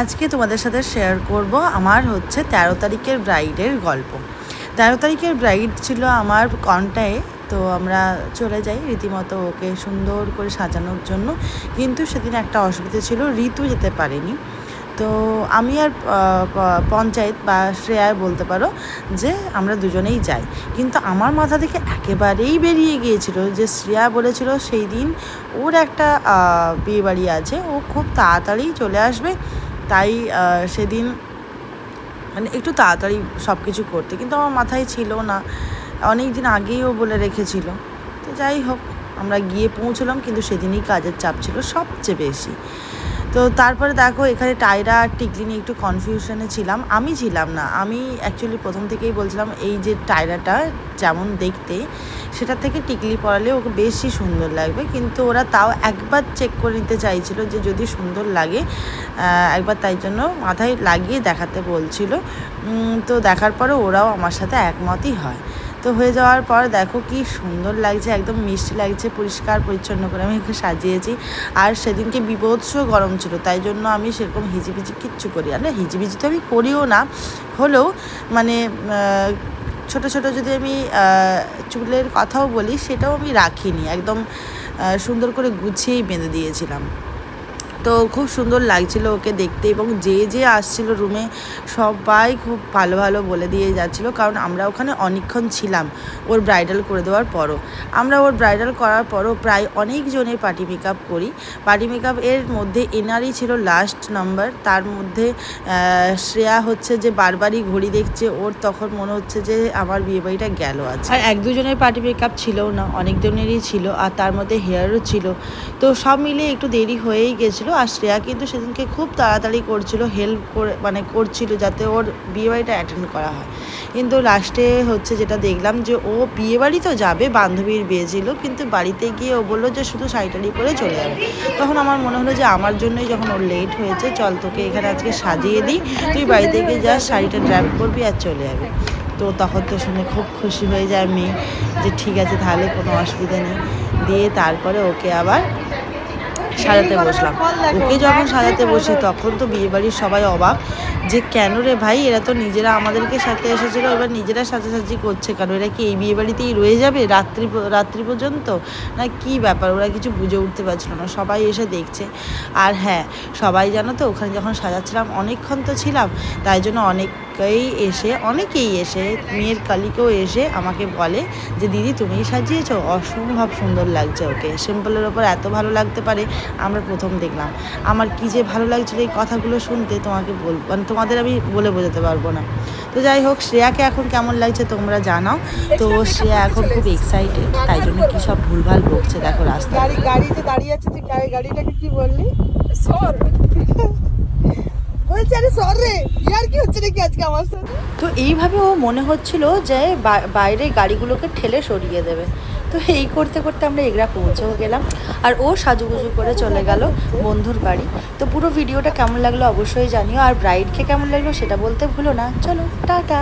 আজকে তোমাদের সাথে শেয়ার করব আমার হচ্ছে তেরো তারিখের ব্রাইডের গল্প। তেরো তারিখের ব্রাইড ছিল আমার কন্টায়ে তো আমরা চলে যাই রীতিমতো ওকে সুন্দর করে সাজানোর জন্য। কিন্তু সেদিন একটা অসুবিধা ছিল ঋতু যেতে পারেনি। তো আমি আর পঞ্চায়েত বা শ্রেয়া বলতে পারো যে আমরা দুজনেই যাই। কিন্তু আমার মাথা থেকে একেবারেই বেরিয়ে গিয়েছিল যে শ্রেয়া বলেছিল সেই দিন ওর একটা আহ, বিয়ে বাড়ি আছে ও খুব তাড়াতাড়ি চলে আসবে। তাই সেদিন মানে একটু তাড়াতাড়ি সব কিছু করতে। কিন্তু আমার মাথায় ছিল না। অনেক দিন আগেই ও বলে রেখেছিল। তো যাই হোক, আমরা গিয়ে পৌঁছলাম, কিন্তু সেদিনই কাজের চাপ ছিল সবচেয়ে বেশি। তো তারপরে দেখো, এখানে টায়রা আর টিকলি নিয়ে একটু কনফিউশনে ছিলাম। আমি ছিলাম না, আমি অ্যাকচুয়ালি প্রথম থেকেই বলছিলাম, এই যে টায়রাটা যেমন দেখতে, সেটা থেকে টিকলি পরালে ওকে বেশি সুন্দর লাগবে। কিন্তু ওরা তাও একবার চেক করে নিতে চাইছিল যে যদি সুন্দর লাগে একবার তাই জন্য মাথায় লাগিয়ে দেখাতে বলছিল। তো দেখার পরে ওরাও আমার সাথে একমতই হয়। তো হয়ে যাওয়ার পর দেখো কি সুন্দর লাগছে, একদম মিষ্টি লাগছে, পরিষ্কার, পরিচ্ছন্ন করে আমি সাজিয়েছি। আর সেদিনকে বিভৎস গরম ছিল, তাই জন্য আমি সেরকম হিজিবিজি কিচ্ছু করি আর হিজিবিজি তো আমি করিও না, হলেও মানে ছোট ছোট যদি আমি চুলের কথাও বলি, সেটাও আমি রাখিনি। একদম সুন্দর করে গুছিয়েই বেঁধে দিয়েছিলাম। তো খুব সুন্দর লাগছিল ওকে দেখতে এবং যে যে আসছিল রুমে সবাই খুব ভালো ভালো বলে দিয়ে যাচ্ছিল কারণ আমরা ওখানে অনেকক্ষণ ছিলাম ওর ব্রাইডাল করে দেওয়ার পরও। আমরা ওর ব্রাইডাল করার পরও প্রায় অনেকজনের পার্টি মেকআপ করি। পার্টি মেকআপ এর মধ্যে এনারই ছিল লাস্ট নাম্বার তার মধ্যে শ্রেয়া হচ্ছে যে বারবারই ঘড়ি দেখছে, ওর তখন মনে হচ্ছে যে আমার বিয়েবাড়িটা গেল আছে আর এক দুজনের পার্টি মেকআপ ছিলও না অনেকজনেরই ছিল, আর তার মধ্যে হেয়ারও ছিল। তো সব মিলিয়ে একটু দেরি হয়েই গেছিল আর শ্রেয়া কিন্তু সেদিনকে খুব তাড়াতাড়ি করছিল হেল্প করে মানে করছিল যাতে ওর বিয়েবাড়িটা অ্যাটেন্ড করা হয়। কিন্তু লাস্টে হচ্ছে যেটা দেখলাম যে ও বিয়েবাড়ি তো যাবে, বান্ধবীর বিয়ে ছিল কিন্তু বাড়িতে গিয়ে ও বলল যে শুধু শাড়িটাড়ি পরে চলে যাবে। তখন আমার মনে হলো যে আমার জন্যই যখন ওর লেট হয়েছে, চল তোকে এখানে আজকে সাজিয়ে দিই, তুই বাড়িতে গিয়ে যা, শাড়িটা ড্র্যাপ করবি আর চলে যাবে। তো তখন তো শুনে খুব খুশি হয়ে যায় মেয়ে, যে ঠিক আছে তাহলে কোনো অসুবিধা নেই। দিয়ে তারপরে ওকে আবার সাজাতে বসলাম। ওকে যখন সাজাতে বসি তখন তো বিয়েবাড়ির সবাই অবাক যে কেন রে ভাই এরা তো নিজেরা আমাদেরকে সাথে এসেছিল এবার নিজেরা সাজাসাজি করছে কেন? এরা কি এই বিয়েবাড়িতেই রয়ে যাবে রাত্রি রাত্রি পর্যন্ত? না কি ব্যাপার ওরা কিছু বুঝে উঠতে পারছিল না। সবাই এসে দেখছে। আর হ্যাঁ সবাই জানো তো ওখানে যখন সাজাচ্ছিলাম অনেকক্ষণ তো ছিলাম তাই জন্য অনেকেই এসে অনেকেই এসে মেয়ের কালিকেও এসে আমাকে বলে যে দিদি তুমিই সাজিয়েছো? অসম্ভব সুন্দর লাগছে ওকে। সিম্পলের ওপর এত ভালো লাগতে পারে আমরা প্রথম দেখলাম। আমার কি যে ভালো লাগছিল এই কথাগুলো শুনতে তোমাকে বল মানে তোমাদের আমি বলে বোঝাতে পারব না। তো যাই হোক শ্রেয়াকে এখন কেমন লাগছে তোমরা জানাও। তো শ্রেয়া এখন খুব এক্সাইটেড তাই জন্য কি সব ভুলভাল বকছে দেখো রাস্তা গাড়ি গাড়ি যে দাঁড়িয়ে আছে তুই গাড়ি- গাড়িটাকে কি বললি? আরে সর ইয়ার কি হচ্ছে নাকি আজকে আমার সাথে? তো এইভাবে ও মনে হচ্ছিল যে বাইরে গাড়িগুলোকে ঠেলে সরিয়ে দেবে। তো এই করতে করতে আমরা এগরা পৌঁছেও গেলাম আর ও সাজুগুজু করে চলে গেল বন্ধুর বাড়ি। তো পুরো ভিডিওটা কেমন লাগল অবশ্যই জানিও, আর ব্রাইডকে কেমন লাগল সেটা বলতে ভুলো না। চলো, টাটা।